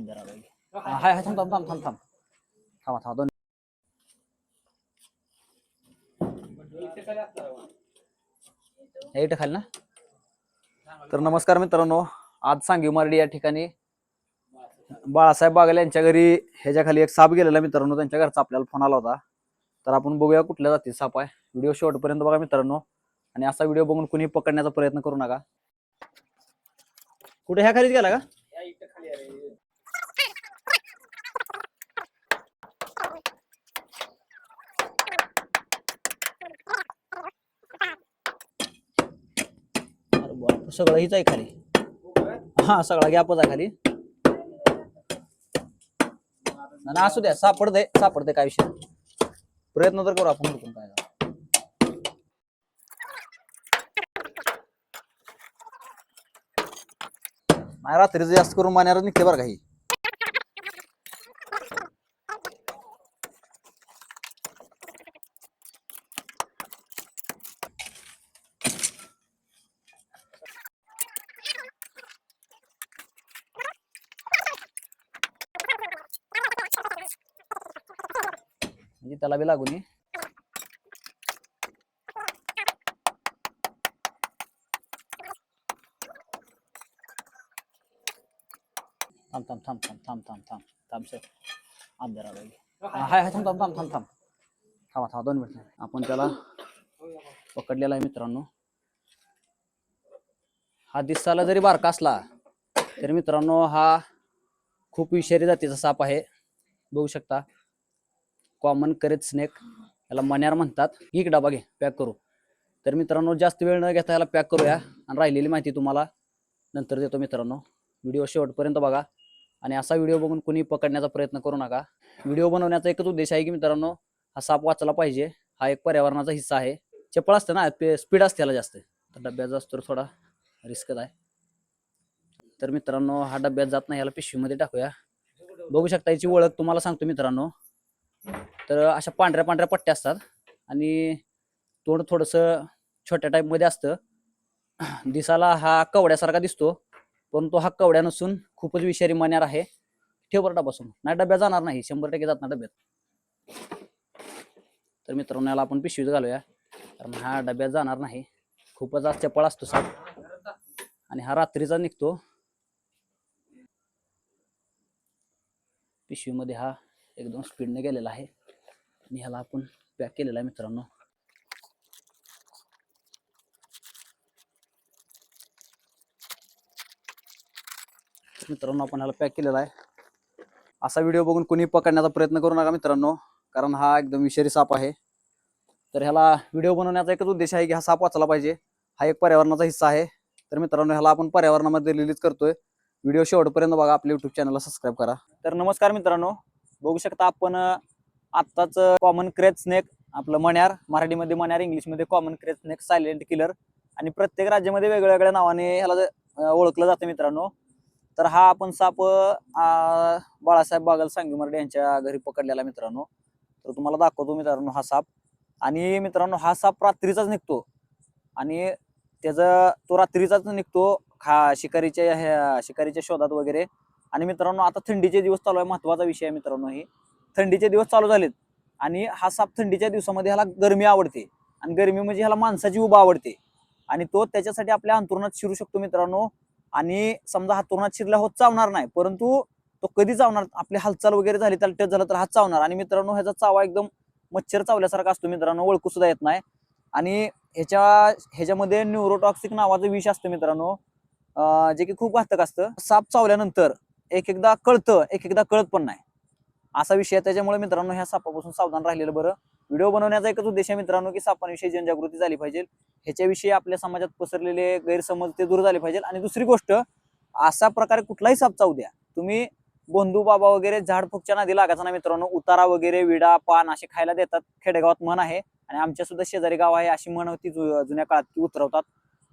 बाई हाय हाय थांब थांब थांब थांब थांब. थांबा थांबा दोन इथं खाली ना? तर नमस्कार मित्रांनो आज सांगीव मार्डी या ठिकाणी बाळासाहेब बागल यांच्या घरी ह्याच्या खाली एक साप गेलेला मित्रांनो त्यांच्या घरचा आपल्याला फोन आला होता. तर आपण बघूया कुठल्या जाती साप आहे. व्हिडिओ शेवटपर्यंत बघा मित्रांनो. आणि असा व्हिडिओ बघून कुणी पकडण्याचा प्रयत्न करू नका. कुठे ह्या खालीच गेला का? सगळं हीच आहे खाली. हा सगळा गॅपच आहे खाली. ना असू द्या सापडते सापडते काय विषय नाही. प्रयत्न तर करू आपण हुडकून काय नाही रात्रीचं जास्त करून मान्यावर निघते बरं काही म्हणजे त्याला बी लागून ये. थांब थांब थांब थांब थांब थांब थांब थांब सर अंधारा बाई हाय हाय थांब थांब थांब थांब थांब थांबा थांबा दोन मिनिट आपण त्याला पकडलेला आहे मित्रांनो हा दिसाला जरी बारका असला तरी मित्रांनो हा खूप विषारी जातीचा साप आहे बघू शकता कॉमन करेज स्नेक याला मण्यार म्हणतात. एक डबा घे पॅक करू. तर मित्रांनो जास्त वेळ न घेता याला पॅक करूया आणि राहिलेली माहिती तुम्हाला नंतर देतो मित्रांनो. व्हिडिओ शेवटपर्यंत बघा आणि असा व्हिडिओ बघून कुणी पकडण्याचा प्रयत्न करू नका. व्हिडिओ बनवण्याचा एकच उद्देश आहे की मित्रांनो हा साप वाचला पाहिजे. हा एक पर्यावरणाचा हिस्सा आहे. चपळ असतं ना स्पीड असते याला जास्त. तर डब्याचा जास्त तर थोडा रिस्कच आहे. तर मित्रांनो हा डब्यात जात नाही याला पिशवीमध्ये टाकूया. बघू शकता याची ओळख तुम्हाला सांगतो मित्रांनो. तर अशा पांढऱ्या पांढऱ्या पट्ट्या असतात. आणि तोंड थोडंसं छोट्या टाईपमध्ये असतं. दिसाला हा कवड्यासारखा दिसतो परंतु हा कवड्या नसून खूपच विषारी मण्यार आहे. ठेव बरं नाही डब्यात जाणार नाही. शंभर टक्के जात ना डब्यात. तर मित्रांनो याला आपण पिशवीत घालूया. कारण हा डब्यात जाणार नाही. खूपच आज चपळ असतो साप. आणि हा रात्रीचा निघतो. पिशवीमध्ये हा एकदम स्पीडने गेलेला आहे. आणि ह्याला आपण पॅक केलेला आहे मित्रांनो. मित्रांनो आपण ह्याला पॅक केलेला आहे. असा व्हिडिओ बघून कोणी पकडण्याचा प्रयत्न करू नका मित्रांनो कारण हा एकदम विषारी साप आहे. तर ह्याला व्हिडिओ बनवण्याचा एकच उद्देश आहे की हा साप वाचला पाहिजे. हा एक पर्यावरणाचा हिस्सा आहे. तर मित्रांनो ह्याला आपण पर्यावरणामध्ये रिलीज करतोय. व्हिडिओ शेवटपर्यंत बघा. आपल्या युट्यूब चॅनलला सबस्क्राईब करा. तर नमस्कार मित्रांनो बघू शकता आपण आत्ताच कॉमन क्रेज स्नेक आपलं मण्यार मराठीमध्ये मण्यार इंग्लिशमध्ये common krait snake silent killer आणि प्रत्येक राज्यामध्ये वेगळ्या वेगळ्या नावाने ह्याला ओळखलं जातं मित्रांनो. तर हा आपण साप बाळासाहेब बागल सांगीमर्डे यांच्या घरी पकडलेला मित्रांनो. तर तुम्हाला दाखवतो मित्रांनो हा साप. आणि मित्रांनो हा साप रात्रीचाच निघतो. आणि त्याचा तो रात्रीचाच निघतो खा शिकारीच्या ह्या- शिकारीच्या शोधात वगैरे. आणि मित्रांनो आता थंडीचे दिवस चालू आहे महत्त्वाचा विषय आहे मित्रांनो हे. थंडीचे दिवस चालू झालेत आणि हा साप थंडीच्या दिवसामध्ये ह्याला गरमी आवडते. आणि गरमी म्हणजे ह्याला माणसाची उभा आवडते. आणि तो त्याच्यासाठी आपल्या अंतरुणात शिरू शकतो मित्रांनो. आणि समजा हातरुणात शिरला होत चावणार नाही परंतु तो कधी चावणार? आपली हालचाल वगैरे झाली त्याला टच झालं तर हा चावणार. आणि मित्रांनो ह्याचा चावा एकदम मच्छर चावल्यासारखा असतो मित्रांनो ओळखू सुद्धा येत नाही. आणि ह्याच्या ह्याच्यामध्ये न्यूरोटॉक्सिक नावाचं विष असतं मित्रांनो. जे की खूप घातक असतं. साप चावल्यानंतर एक एकदा कळतं एक एकदा कळत पण नाही. असा विषय त्याच्यामुळे मित्रांनो ह्या सापापासून सावधान राहिलेलं बरं. व्हिडिओ बनवण्याचा एकच उद्देश आहे मित्रांनो की सापांविषयी जनजागृती झाली पाहिजे. ह्याच्याविषयी आपल्या समाजात पसरलेले गैरसमज ते दूर झाले पाहिजे आणि दुसरी गोष्ट असा प्रकारे कुठलाही साप चावू द्या. तुम्ही बंधू बाबा वगैरे झाडफुकच्या नादी लागायचा ना मित्रांनो उतारा वगैरे विडा पान असे खायला देतात. खेडेगावात म्हण आहे. आणि आमच्या सुद्धा शेजारी गाव आहे अशी म्हण होती जुन्या काळात की उतरवतात.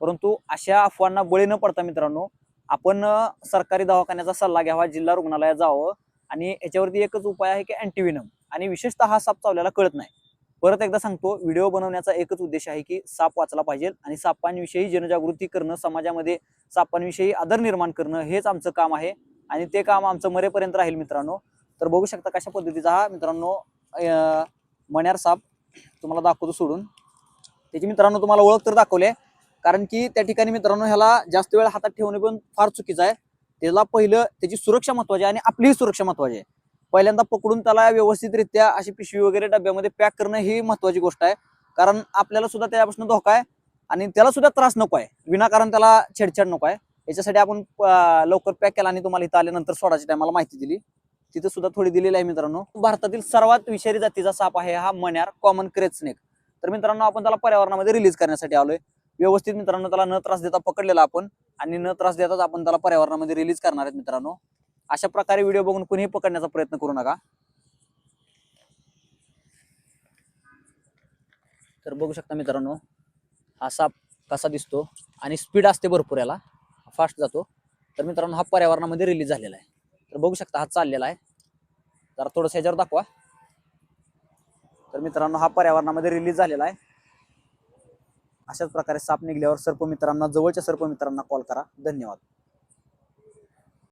परंतु अशा अफवांना बळी न पडता मित्रांनो आपण सरकारी दवाखान्याचा सल्ला घ्यावा जिल्हा रुग्णालयात जावं आणि याच्यावरती एकच उपाय आहे की अँटीविनम आणि विशेषतः हा साप चावल्याला कळत नाही. परत एकदा सांगतो व्हिडिओ बनवण्याचा एकच उद्देश आहे की साप वाचला पाहिजे आणि सापांविषयी जनजागृती करणं समाजामध्ये सापांविषयी आदर निर्माण करणं हेच आमचं काम आहे. आणि ते काम आमचं मरेपर्यंत राहील मित्रांनो. तर बघू शकता कशा पद्धतीचा हा मित्रांनो मण्यार साप तुम्हाला दाखवतो सोडून. त्याची मित्रांनो तुम्हाला ओळख तर दाखवले कारण की त्या ठिकाणी मित्रांनो ह्याला जास्त वेळ हातात ठेवणे पण फार चुकीचं आहे. त्याला पहिलं त्याची सुरक्षा महत्वाची आहे आणि आपलीही सुरक्षा महत्वाची आहे. पहिल्यांदा पकडून त्याला व्यवस्थितरित्या अशी पिशवी वगैरे डब्यामध्ये पॅक करणं ही महत्वाची गोष्ट आहे. कारण आपल्याला सुद्धा त्यापासून धोका आहे आणि त्याला सुद्धा त्रास नको आहे. विनाकारण त्याला छेडछाड नको आहे. याच्यासाठी आपण लवकर पॅक केला आणि तुम्हाला इथं आल्यानंतर सोडायची टायमाला माहिती दिली. तिथं सुद्धा थोडी दिलेली आहे मित्रांनो. भारतातील सर्वात विषारी जातीचा साप आहे हा मण्यार कॉमन क्रेच स्नेक तर मित्रांनो आपण त्याला पर्यावरणामध्ये रिलीज करण्यासाठी आलोय. व्यवस्थित मित्रांनो त्याला न त्रास देता पकडलेला आपण आणि न त्रास देताच आपण त्याला पर्यावरणामध्ये रिलीज करणार आहेत मित्रांनो. अशा प्रकारे व्हिडिओ बघून कुणीही पकडण्याचा प्रयत्न करू नका. तर बघू शकता मित्रांनो हा साप कसा दिसतो आणि स्पीड असते भरपूर याला. फास्ट जातो. तर मित्रांनो हा पर्यावरणामध्ये रिलीज झालेला आहे. तर बघू शकता हा चाललेला आहे. जरा थोडंसं ह्याच्यावर दाखवा. तर मित्रांनो हा पर्यावरणामध्ये रिलीज झालेला आहे. अशाच प्रकारे साप निघल्यावर सर्पमित्रांना जवळच्या सर्पमित्रांना कॉल करा. धन्यवाद.